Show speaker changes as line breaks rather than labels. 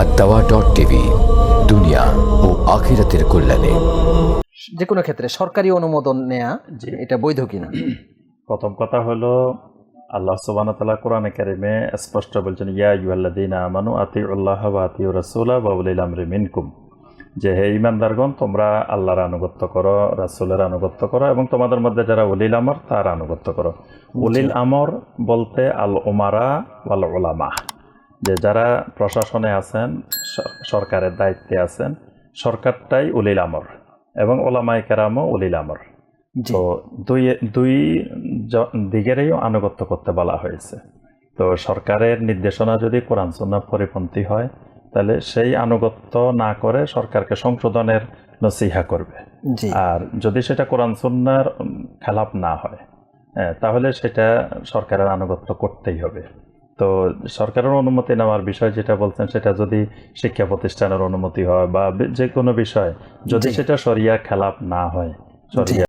আর দাওয়া dot TV দুনিয়া ও আখিরাতের কল্যাণে।
যে কোনো ক্ষেত্রে সরকারি অনুমোদন নেয়া
জি।
এটা বৈধ কিনা?
প্রথম কথা হলো আল্লাহ সুবান তালা কোরআনে কারিমে স্পষ্ট বলছেন ইয়া ইউল্লাদিন আমানু আতি উল্লাহ বা আতি রসুল্লাহ বাবুল আমরি মিনকুম। যে হে ইমানদারগণ তোমরা আল্লাহর আনুগত্য করো রাসুলের আনুগত্য করো এবং তোমাদের মধ্যে যারা উলিল আমর তার আনুগত্য করো। উলিল আমর বলতে আল ওমারা ওয়াল ওলামা যে যারা প্রশাসনে আছেন সরকারের দায়িত্বে আছেন সরকারটাই উলিল আমর এবং ওলামাই কেরামও উলিল আমর। তো দুই দুই দিকেরই আনুগত্য করতে বলা হয়েছে। তো সরকারের নির্দেশনা যদি কোরআন সুন্নাহ পরিপন্থী হয় তাহলে সেই আনুগত্য না করে সরকারকে সংশোধনের নসিহা করবে। আর যদি সেটা কোরআন সুন্নার উম, খেলাপ না হয় হ্যাঁ, তাহলে সেটা সরকারের আনুগত্য করতেই হবে। তো সরকারের অনুমতি নেওয়ার বিষয় যেটা বলছেন সেটা যদি শিক্ষা প্রতিষ্ঠানের অনুমতি হয় বা যে কোনো বিষয় যদি সেটা সরিয়া খেলাপ না হয় সরিয়া